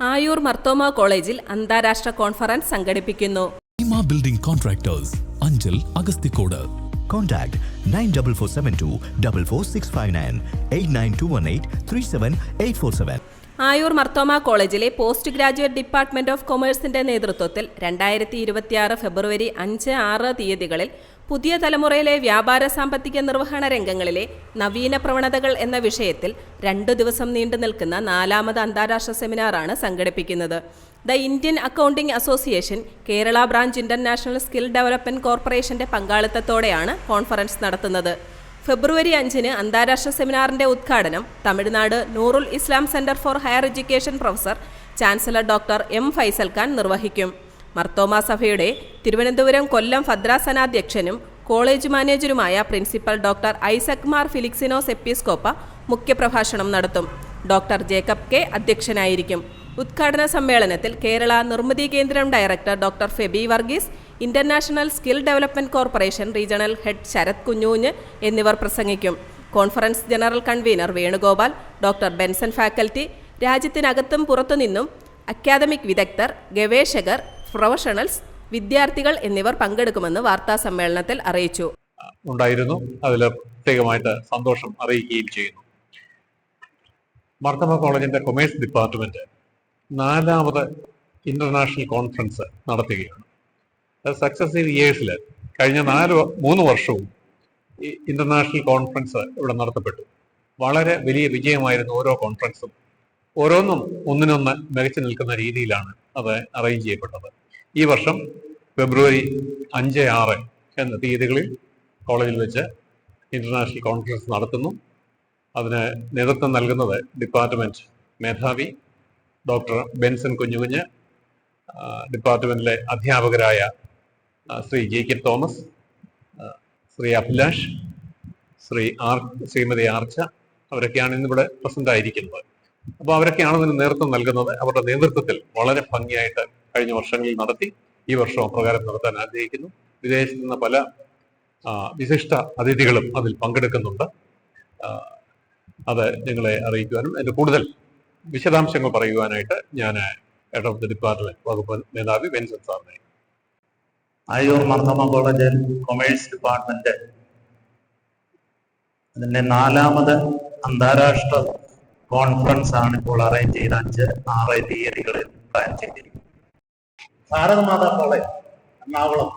ആയൂർ മർത്തോമ കോളേജിൽ അന്താരാഷ്ട്ര കോൺഫറൻസ് സംഘടിപ്പിക്കുന്നു building contractors Anchal Agasthikode Contact 94472 44659 89218 37847. Ayoor Marthoma കോളേജിലെ പോസ്റ്റ് ഗ്രാജുവേറ്റ് ഡിപ്പാർട്ട്മെന്റ് ഓഫ് കൊമേഴ്സിന്റെ നേതൃത്വത്തിൽ രണ്ടായിരത്തി ഇരുപത്തിയാറ് ഫെബ്രുവരി അഞ്ച് ആറ് തീയതികളിൽ പുതിയ തലമുറയിലെ വ്യാപാര സാമ്പത്തിക നിർവഹണ രംഗങ്ങളിലെ നവീന പ്രവണതകൾ എന്ന വിഷയത്തിൽ രണ്ടു ദിവസം നീണ്ടു നിൽക്കുന്ന നാലാമത് അന്താരാഷ്ട്ര സെമിനാറാണ് സംഘടിപ്പിക്കുന്നത്. The Indian accounting association Kerala branch international skill development കോർപ്പറേഷന്റെ പങ്കാളിത്തത്തോടെയാണ് കോൺഫറൻസ് നടത്തുന്നത്. ഫെബ്രുവരി അഞ്ചിന് അന്താരാഷ്ട്ര സെമിനാറിന്റെ ഉദ്ഘാടനം Tamil Nadu Noorul Islam centre for higher education professor chancellor doctor M Faisal Khan നിർവഹിക്കും. മർത്തോമ സഭയുടെ തിരുവനന്തപുരം കൊല്ലം ഭദ്രാസനാധ്യക്ഷനും കോളേജ് മാനേജരുമായ പ്രിൻസിപ്പൽ ഡോക്ടർ ഐസക് മാർ ഫിലിക്സിനോസ് എപ്പിസ്കോപ്പ മുഖ്യപ്രഭാഷണം നടത്തും. ഡോക്ടർ ജേക്കബ് കെ അധ്യക്ഷനായിരിക്കും. ഉദ്ഘാടന സമ്മേളനത്തിൽ Kerala Nirmithi Kendram director doctor Feby Varghese international skill development corporation regional head Sarath കുഞ്ഞൂഞ്ഞ് എന്നിവർ പ്രസംഗിക്കും. Conference general convener Venugopal doctor Benson faculty രാജ്യത്തിനകത്തും പുറത്തുനിന്നും അക്കാദമിക് വിദഗ്ധർ ഗവേഷകർ പ്രൊഫഷണൽസ് വിദ്യാർത്ഥികൾ എന്നിവർ പങ്കെടുക്കുമെന്ന് വാർത്താ സമ്മേളനത്തിൽ അറിയിച്ചു. ഉണ്ടായിരുന്നു. അതിൽ പ്രത്യേകമായിട്ട് സന്തോഷം അറിയിക്കുകയും ചെയ്യുന്നു. മർത്തമ കോളേജിന്റെ കൊമേഴ്സ് ഡിപ്പാർട്ട്മെന്റ് നാലാമത് ഇന്റർനാഷണൽ കോൺഫറൻസ് നടത്തുകയാണ്. സക്സസീവ് ഇയേഴ്സിൽ കഴിഞ്ഞ നാല് മൂന്ന് വർഷവും ഈ ഇന്റർനാഷണൽ കോൺഫറൻസ് ഇവിടെ നടത്തപ്പെട്ടു. വളരെ വലിയ വിജയമായിരുന്നു ഓരോ കോൺഫറൻസും. ഓരോന്നും ഒന്നിനൊന്ന് മികച്ചു നിൽക്കുന്ന രീതിയിലാണ് അത് അറേഞ്ച് ചെയ്യപ്പെട്ടത്. ഈ വർഷം ഫെബ്രുവരി അഞ്ച് ആറ് എന്ന തീയതികളിൽ കോളേജിൽ വെച്ച് ഇന്റർനാഷണൽ കോൺഫറൻസ് നടത്തുന്നു. അതിന് നേതൃത്വം നൽകുന്നത് ഡിപ്പാർട്ട്മെന്റ് മേധാവി ഡോക്ടർ ബെൻസൺ കുഞ്ഞുകുഞ്ഞ് ഡിപ്പാർട്ട്മെന്റിലെ അധ്യാപകരായ Shri J K Thomas Shri Abhilash Shri R Shrimati Archa അവരൊക്കെയാണ് ഇന്നിവിടെ പ്രസന്റ് ആയിരിക്കുന്നത്. അപ്പോൾ അവരൊക്കെയാണ് ഇതിന് നേതൃത്വം നൽകുന്നത്. അവരുടെ നേതൃത്വത്തിൽ വളരെ ഭംഗിയായിട്ട് കഴിഞ്ഞ വർഷങ്ങളിൽ നടത്തി ഈ വർഷം അപ്രകാരം നടത്താൻ ആഗ്രഹിക്കുന്നു. വിദേശത്ത് നിന്ന് പല വിശിഷ്ട അതിഥികളും അതിൽ പങ്കെടുക്കുന്നുണ്ട്. അത് നിങ്ങളെ അറിയിക്കുവാനും അതിന്റെ കൂടുതൽ വിശദാംശങ്ങൾ പറയുവാനായിട്ട് ഞാൻ ഹെഡ് ഓഫ് ദി ഡിപ്പാർട്ട്മെന്റ് വകുപ്പ് മേധാവി വെൻസൻ സാറിനെ Ayoor Marthoma college commerce department അതിന്റെ നാലാമത് അന്താരാഷ്ട്ര കോൺഫറൻസ് ആണ് ഇപ്പോൾ അറേഞ്ച് ചെയ്ത അഞ്ച് ആറ് തീയതികളിൽ പ്ലാൻ ചെയ്തിരിക്കുന്നത്. ഭാരതമാതാ കോളേജ് എറണാകുളം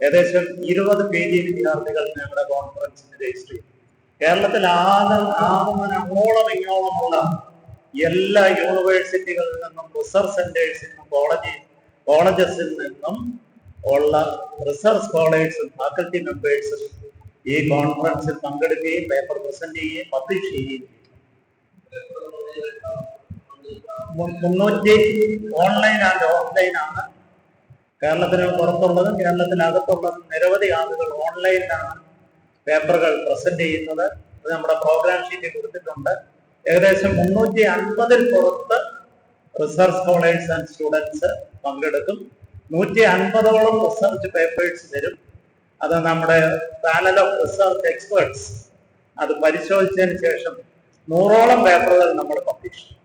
ഏകദേശം ഇരുപത് പി. ജി. വിദ്യാർത്ഥികൾ ഞങ്ങളുടെ കോൺഫറൻസിന് രജിസ്റ്റർ ചെയ്തു. കേരളത്തിൽ ആകെ ആകമനോളം ഇങ്ങോളമുള്ള എല്ലാ യൂണിവേഴ്സിറ്റികളിൽ നിന്നും റിസർച്ച് സെന്റേഴ്സിൽ നിന്നും കോളേജ് കോളേജസിൽ നിന്നും ഉള്ള റിസർച്ച് സ്കോളേഴ്സും ഫാക്കൽറ്റി മെമ്പേഴ്സും ഈ കോൺഫറൻസിൽ പങ്കെടുക്കുകയും പേപ്പർ പ്രസന്റ് ചെയ്യുകയും പബ്ലിഷ് ചെയ്യുകയും മുന്നൂറ്റി ഓഫ്ലൈൻ ആണ്. കേരളത്തിന് പുറത്തുള്ളതും കേരളത്തിനകത്തുള്ളതും നിരവധി ആളുകൾ ഓൺലൈനിലാണ് പേപ്പറുകൾ പ്രസന്റ് ചെയ്യുന്നത്. അത് നമ്മുടെ പ്രോഗ്രാം ഷീറ്റിൽ കൊടുത്തിട്ടുണ്ട്. ഏകദേശം മുന്നൂറ്റി അൻപതിൽ പുറത്ത് റിസർച്ച് സ്കോളേഴ്സ് ആൻഡ് സ്റ്റുഡൻസ് പങ്കെടുക്കും. നൂറ്റി അൻപതോളം റിസർച്ച് പേപ്പേഴ്സ് തരും. അത് നമ്മുടെ പാനൽ ഓഫ് റിസർച്ച് എക്സ്പേർട്സ് അത് പരിശോധിച്ചതിന് ശേഷം നൂറോളം പേപ്പറുകൾ നമ്മൾ പബ്ലിഷ് ചെയ്യും.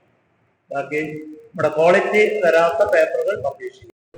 ബാക്കി നമ്മുടെ ക്വാളിറ്റി തരാത്ത പേപ്പറുകൾ പബ്ലിഷ് ചെയ്യും.